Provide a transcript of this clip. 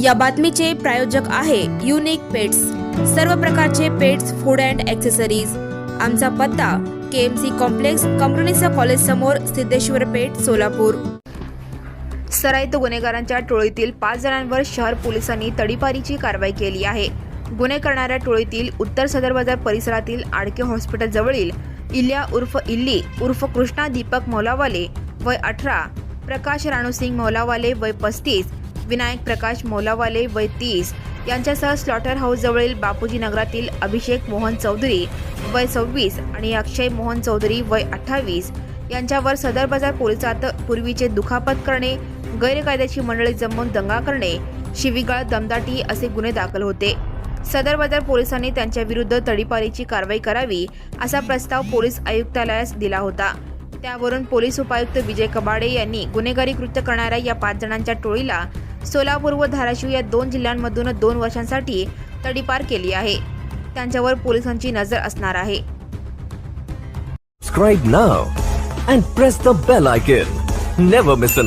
या बातमीचे प्रायोजक आहे युनिक पेट्स सर्व प्रकारचे पेट्स फूड अँड ॲक्सेसरीज आमचा पत्ता के एम सी कॉम्प्लेक्स कंपनीचा कॉलेज समोर सिद्धेश्वर पेठ सोलापूर. सराईत गुन्हेगारांच्या टोळीतील पाच जणांवर शहर पोलिसांनी तडीपारीची कारवाई केली आहे. गुन्हे करणाऱ्या टोळीतील उत्तर सदर बाजार परिसरातील आडके हॉस्पिटल जवळील इल्या उर्फ इल्ली उर्फ कृष्णा दीपक मौलावाले वय अठरा प्रकाश राणूसिंग मौलावाले वय पस्तीस विनायक प्रकाश मौलावाले वय तीस यांच्यासह स्लॉटर हाऊसजवळील बापूजी नगरातील अभिषेक मोहन चौधरी वय सव्वीस आणि अक्षय मोहन चौधरी वय अठ्ठावीस यांच्यावर सदर बाजार पोलिसात पूर्वीचे दुखापत करणे गैरकायद्याची मंडळी जमवून दंगा करणे शिवीगाळ दमदाटी असे गुन्हे दाखल होते. सदर बाजार पोलिसांनी त्यांच्या विरुद्ध तडीपारीची कारवाई करावी असा प्रस्ताव पोलीस आयुक्तालयास दिला होता. त्यावरून पोलीस उपायुक्त विजय कबाडे यांनी गुन्हेगारी कृत्य करणाऱ्या या पाच जणांच्या टोळीला सोलापूर व धाराशिव या दोन जिल्ह्यांमधून दोन वर्षांसाठी तडीपार केली आहे त्यांच्यावर पोलिसांची नजर असणार आहे Subscribe now and press the bell icon. Never miss an